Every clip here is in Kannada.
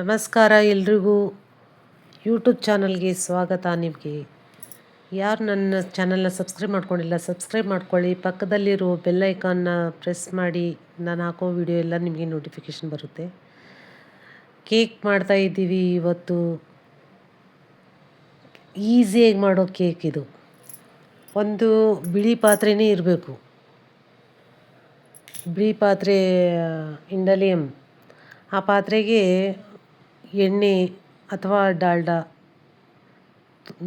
ನಮಸ್ಕಾರ ಎಲ್ರಿಗೂ. ಯೂಟ್ಯೂಬ್ ಚಾನಲ್ಗೆ ಸ್ವಾಗತ ನಿಮಗೆ. ಯಾರು ನನ್ನ ಚಾನಲ್ನ ಸಬ್ಸ್ಕ್ರೈಬ್ ಮಾಡ್ಕೊಂಡಿಲ್ಲ, ಸಬ್ಸ್ಕ್ರೈಬ್ ಮಾಡ್ಕೊಳ್ಳಿ. ಪಕ್ಕದಲ್ಲಿರೋ ಬೆಲ್ಲೈಕಾನ್ನ ಪ್ರೆಸ್ ಮಾಡಿ. ನಾನು ಹಾಕೋ ವಿಡಿಯೋ ಎಲ್ಲ ನಿಮಗೆ ನೋಟಿಫಿಕೇಷನ್ ಬರುತ್ತೆ. ಕೇಕ್ ಮಾಡ್ತಾ ಇದ್ದೀವಿ ಇವತ್ತು. ಈಸಿಯಾಗಿ ಮಾಡೋ ಕೇಕ್ ಇದು. ಒಂದು ಬಿಳಿ ಪಾತ್ರೆನೇ ಇರಬೇಕು. ಬಿಳಿ ಪಾತ್ರೆ ಇಂಡಲಿಯಂ ಆ ಪಾತ್ರೆಗೆ ಎಣ್ಣೆ ಅಥವಾ ಡಾಲ್ಡ,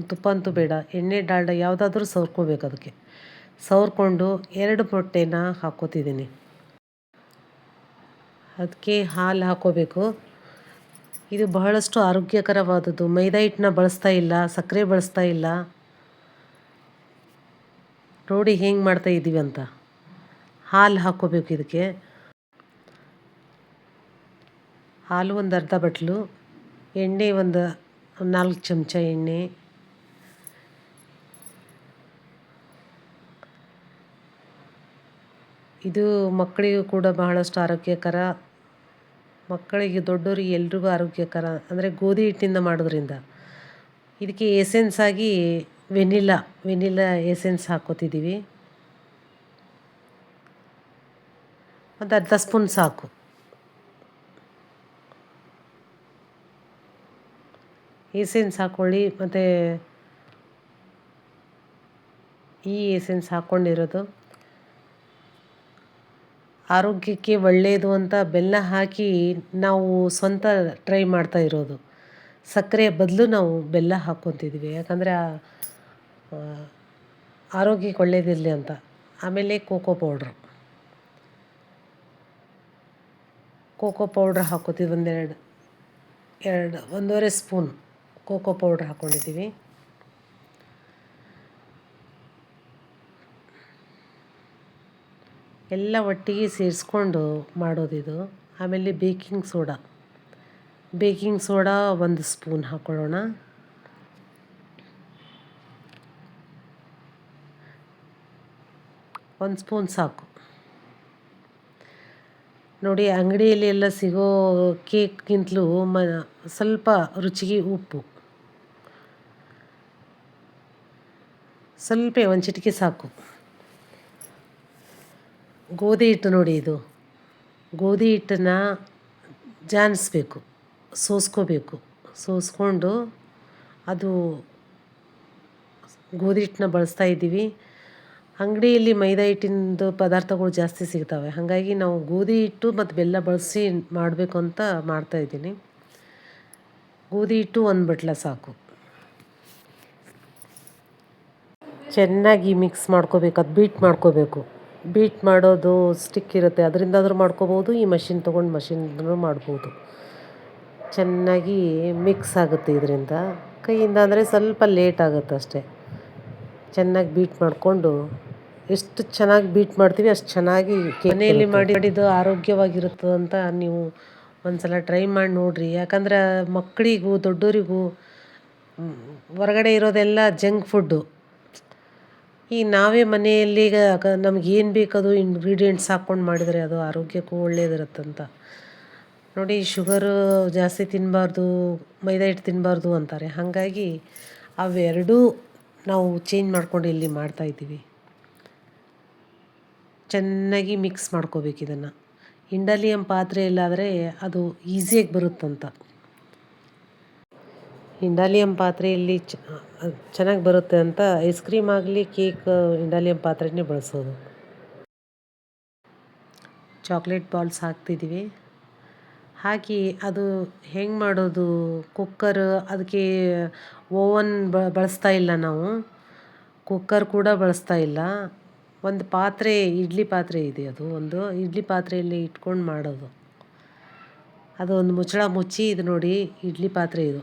ತುಪ್ಪ ಅಂತೂ ಬೇಡ, ಎಣ್ಣೆ, ಡಾಲ್ಡ ಯಾವುದಾದ್ರೂ ಸವರ್ಕೋಬೇಕು ಅದಕ್ಕೆ. ಸವರ್ಕೊಂಡು ಎರಡು ಮೊಟ್ಟೆನ ಹಾಕ್ಕೋತಿದ್ದೀನಿ. ಅದಕ್ಕೆ ಹಾಲು ಹಾಕ್ಕೋಬೇಕು. ಇದು ಬಹಳಷ್ಟು ಆರೋಗ್ಯಕರವಾದದ್ದು. ಮೈದಾ ಹಿಟ್ಟನ್ನ ಬಳಸ್ತಾ ಇಲ್ಲ, ಸಕ್ಕರೆ ಬಳಸ್ತಾ ಇಲ್ಲ. ನೋಡಿ ಹೆಂಗೆ ಮಾಡ್ತಾ ಇದ್ದೀವಿ ಅಂತ. ಹಾಲು ಹಾಕ್ಕೋಬೇಕು ಇದಕ್ಕೆ. ಹಾಲು ಒಂದು ಅರ್ಧ ಬಟ್ಲು, ಎಣ್ಣೆ ಒಂದು ನಾಲ್ಕು ಚಮಚ ಎಣ್ಣೆ. ಇದು ಮಕ್ಕಳಿಗೂ ಕೂಡ ಬಹಳಷ್ಟು ಆರೋಗ್ಯಕರ, ಮಕ್ಕಳಿಗೆ ದೊಡ್ಡವರಿಗೆ ಎಲ್ರಿಗೂ ಆರೋಗ್ಯಕರ, ಅಂದರೆ ಗೋಧಿ ಹಿಟ್ಟಿಂದ ಮಾಡೋದ್ರಿಂದ. ಇದಕ್ಕೆ ಎಸೆನ್ಸ್ ಆಗಿ ವೆನಿಲಾ ವೆನಿಲಾ ಎಸೆನ್ಸ್ ಹಾಕೋತಿದ್ದೀವಿ. ಒಂದು ಅರ್ಧ ಸ್ಪೂನ್ ಸಾಕು. ಎಸೆನ್ಸ್ ಹಾಕ್ಕೊಳ್ಳಿ ಮತ್ತು ಈ ಏಸೆನ್ಸ್ ಹಾಕ್ಕೊಂಡಿರೋದು ಆರೋಗ್ಯಕ್ಕೆ ಒಳ್ಳೆಯದು ಅಂತ ಬೆಲ್ಲ ಹಾಕಿ ನಾವು ಸ್ವಂತ ಟ್ರೈ ಮಾಡ್ತಾ ಇರೋದು. ಸಕ್ಕರೆಯ ಬದಲು ನಾವು ಬೆಲ್ಲ ಹಾಕ್ಕೊತಿದ್ವಿ. ಯಾಕಂದರೆ ಆರೋಗ್ಯಕ್ಕೆ ಒಳ್ಳೇದಿರಲಿ ಅಂತ. ಆಮೇಲೆ ಕೋಕೋ ಪೌಡ್ರು. ಕೋಕೋ ಪೌಡ್ರ್ ಹಾಕೋತೀವಿ ಒಂದೆರಡು, ಎರಡು, ಒಂದೂವರೆ ಸ್ಪೂನ್. ಕೋಕೋ ಪೌಡ್ರ್ ಹಾಕ್ಕೊಂಡಿದ್ದೀವಿ ಎಲ್ಲ ಒಟ್ಟಿಗೆ ಸೇರಿಸ್ಕೊಂಡು ಮಾಡೋದಿದು ಆಮೇಲೆ ಬೇಕಿಂಗ್ ಸೋಡಾ. ಬೇಕಿಂಗ್ ಸೋಡಾ ಒಂದು ಸ್ಪೂನ್ ಹಾಕ್ಕೊಳ್ಳೋಣ ಒಂದು ಸ್ಪೂನ್ ಸಾಕು. ನೋಡಿ ಅಂಗಡಿಯಲ್ಲಿ ಎಲ್ಲ ಸಿಗೋ ಕೇಕ್ಗಿಂತಲೂ ಮ, ಸ್ವಲ್ಪ ರುಚಿಗೆ ಉಪ್ಪು. ಸ್ವಲ್ಪ, ಒಂದು ಚಿಟಿಕೆ ಸಾಕು. ಗೋಧಿ ಹಿಟ್ಟು ನೋಡಿ ಇದು. ಗೋಧಿ ಹಿಟ್ಟನ್ನು ಜಾನಿಸ್ಬೇಕು, ಸೋಸ್ಕೋಬೇಕು. ಸೋಸ್ಕೊಂಡು ಅದು ಗೋಧಿ ಹಿಟ್ಟನ್ನ ಬಳಸ್ತಾ ಇದ್ದೀವಿ. ಅಂಗಡಿಯಲ್ಲಿ ಮೈದಾ ಹಿಟ್ಟಿಂದು ಪದಾರ್ಥಗಳು ಜಾಸ್ತಿ ಸಿಗ್ತವೆ. ಹಾಗಾಗಿ ನಾವು ಗೋಧಿ ಹಿಟ್ಟು ಮತ್ತು ಬೆಲ್ಲ ಬಳಸಿ ಮಾಡಬೇಕು ಅಂತ ಮಾಡ್ತಾಯಿದ್ದೀನಿ ಗೋಧಿ ಹಿಟ್ಟು ಒಂದು ಬಟ್ಲ ಸಾಕು. ಚೆನ್ನಾಗಿ ಮಿಕ್ಸ್ ಮಾಡ್ಕೋಬೇಕು, ಅದು ಬೀಟ್ ಮಾಡ್ಕೋಬೇಕು. ಬೀಟ್ ಮಾಡೋದು ಸ್ಟಿಕ್ ಇರುತ್ತೆ, ಅದರಿಂದಾದರೂ ಮಾಡ್ಕೋಬೋದು, ಈ ಮಷಿನ್ ತೊಗೊಂಡು ಮಷಿನ್ದೂ ಮಾಡ್ಬೋದು. ಚೆನ್ನಾಗಿ ಮಿಕ್ಸ್ ಆಗುತ್ತೆ ಇದರಿಂದ. ಕೈಯಿಂದ ಅಂದರೆ ಸ್ವಲ್ಪ ಲೇಟ್ ಆಗುತ್ತೆ ಅಷ್ಟೇ. ಚೆನ್ನಾಗಿ ಬೀಟ್ ಮಾಡಿಕೊಂಡು ಎಷ್ಟು ಚೆನ್ನಾಗಿ ಬೀಟ್ ಮಾಡ್ತೀವಿ ಅಷ್ಟು ಚೆನ್ನಾಗಿ ಮನೆಯಲ್ಲಿ ಮಾಡಿದ್ದು ಆರೋಗ್ಯವಾಗಿರುತ್ತದೆ ಅಂತ ನೀವು ಒಂದು ಸಲ ಟ್ರೈ ಮಾಡಿ ನೋಡಿರಿ. ಯಾಕಂದ್ರೆ ಮಕ್ಕಳಿಗೂ ದೊಡ್ಡೋರಿಗೂ ಹೊರಗಡೆ ಇರೋದೆಲ್ಲ ಜಂಕ್ ಫುಡ್ಡು ಈ ನಾವೇ ಮನೆಯಲ್ಲಿ ಈಗ ನಮ್ಗೆ ಏನು ಬೇಕದು ಇಂಗ್ರೀಡಿಯೆಂಟ್ಸ್ ಹಾಕ್ಕೊಂಡು ಮಾಡಿದರೆ ಅದು ಆರೋಗ್ಯಕ್ಕೂ ಒಳ್ಳೇದಿರುತ್ತಂತ ನೋಡಿ ಶುಗರು ಜಾಸ್ತಿ ತಿನ್ನಬಾರ್ದು ಮೈದಾ ಹಿಟ್ಟು ತಿನ್ನಬಾರ್ದು ಅಂತಾರೆ. ಹಾಗಾಗಿ ಅವೆರಡೂ ನಾವು ಚೇಂಜ್ ಮಾಡ್ಕೊಂಡು ಇಲ್ಲಿ ಮಾಡ್ತಾಯಿದ್ದೀವಿ ಚೆನ್ನಾಗಿ ಮಿಕ್ಸ್ ಮಾಡ್ಕೋಬೇಕು ಇದನ್ನು. ಇಂಡಲಿಯಂ ಪಾತ್ರೆ ಇಲ್ಲಾದರೆ ಅದು ಈಸಿಯಾಗಿ ಬರುತ್ತಂತ. ಇಂಡಾಲಿಯಂ ಪಾತ್ರೆಯಲ್ಲಿ ಚೆನ್ನಾಗಿ ಬರುತ್ತೆ ಅಂತ ಐಸ್ ಕ್ರೀಮ್ ಆಗಲಿ ಕೇಕ್ ಇಂಡಾಲಿಯಂ ಪಾತ್ರೆನೇ ಬಳಸೋದು. ಚಾಕ್ಲೇಟ್ ಬಾಲ್ಸ್ ಹಾಕ್ತಿದ್ದೀವಿ ಹಾಕಿ ಅದು ಹೆಂಗೆ ಮಾಡೋದು ಕುಕ್ಕರ್ ಅದಕ್ಕೆ ಓವನ್ ಬಳಸ್ತಾ ಇಲ್ಲ ನಾವು. ಕುಕ್ಕರ್ ಕೂಡ ಬಳಸ್ತಾ ಇಲ್ಲ. ಒಂದು ಪಾತ್ರೆ, ಇಡ್ಲಿ ಪಾತ್ರೆ ಇದೆ ಅದು, ಒಂದು ಇಡ್ಲಿ ಪಾತ್ರೆಯಲ್ಲಿ ಇಟ್ಕೊಂಡು ಮಾಡೋದು. ಅದು ಒಂದು ಮುಚ್ಚಳ ಮುಚ್ಚಿ ಇದು ನೋಡಿ, ಇಡ್ಲಿ ಪಾತ್ರೆ ಇದು.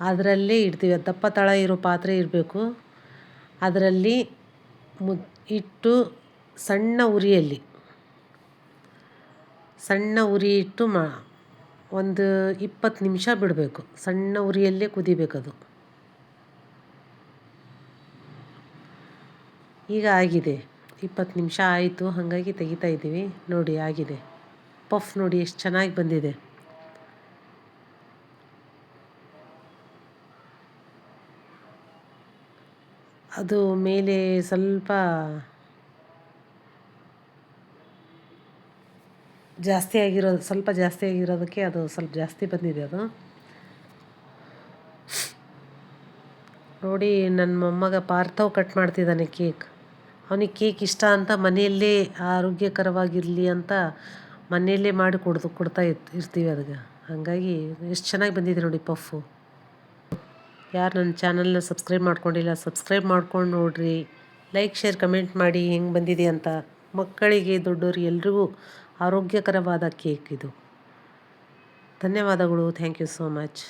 ಅದರಲ್ಲೇ ಇಡ್ತೀವಿ. ದಪ್ಪ ತಳ ಇರೋ ಪಾತ್ರೆ ಇರಬೇಕು. ಅದರಲ್ಲಿ ಮು, ಇಟ್ಟು ಸಣ್ಣ ಉರಿಯಲ್ಲಿ, ಸಣ್ಣ ಉರಿ ಇಟ್ಟು ಮಾ, ಒಂದು ಇಪ್ಪತ್ತು ನಿಮಿಷ ಬಿಡಬೇಕು. ಸಣ್ಣ ಉರಿಯಲ್ಲೇ ಕುದಿಬೇಕದು. ಈಗ ಆಗಿದೆ. ಇಪ್ಪತ್ತು ನಿಮಿಷ ಆಯಿತು, ಹಾಗಾಗಿ ತೆಗಿತಾ ಇದ್ದೀವಿ. ನೋಡಿ, ಆಗಿದೆ. ಪಫ್ ನೋಡಿ, ಎಷ್ಟು ಚೆನ್ನಾಗಿ ಬಂದಿದೆ. ಅದು ಮೇಲೆ ಸ್ವಲ್ಪ ಜಾಸ್ತಿ ಆಗಿರೋದು ಸ್ವಲ್ಪ ಜಾಸ್ತಿ ಆಗಿರೋದಕ್ಕೆ ಅದು ಸ್ವಲ್ಪ ಜಾಸ್ತಿ ಬಂದಿದೆ ಅದು. ನೋಡಿ, ನನ್ನ ಮೊಮ್ಮಗ ಪಾರ್ಥವ್ ಕಟ್ ಮಾಡ್ತಿದ್ದಾನೆ ಕೇಕ್. ಅವನಿಗೆ ಕೇಕ್ ಇಷ್ಟ ಅಂತ ಮನೆಯಲ್ಲೇ ಆರೋಗ್ಯಕರವಾಗಿರಲಿ ಅಂತ ಮನೆಯಲ್ಲೇ ಮಾಡಿ ಕೊಡ್ದು ಕೊಡ್ತಾ ಇರ್ತ್ ಇರ್ತೀವಿ ಅದಕ್ಕೆ ಹಾಗಾಗಿ ಎಷ್ಟು ಚೆನ್ನಾಗಿ ಬಂದಿದೆ ನೋಡಿ ಪಫು ಯಾರು ನನ್ನ ಚಾನಲ್ನ ಸಬ್ಸ್ಕ್ರೈಬ್ ಮಾಡ್ಕೊಂಡಿಲ್ಲ, ಸಬ್ಸ್ಕ್ರೈಬ್ ಮಾಡ್ಕೊಂಡು ನೋಡಿರಿ. ಲೈಕ್, ಶೇರ್, ಕಮೆಂಟ್ ಮಾಡಿ ಹೆಂಗೆ ಬಂದಿದೆ ಅಂತ. ಮಕ್ಕಳಿಗೆ ದೊಡ್ಡೋರು ಎಲ್ರಿಗೂ ಆರೋಗ್ಯಕರವಾದ ಕೇಕ್ ಇದು. ಧನ್ಯವಾದಗಳು. Thank you so much.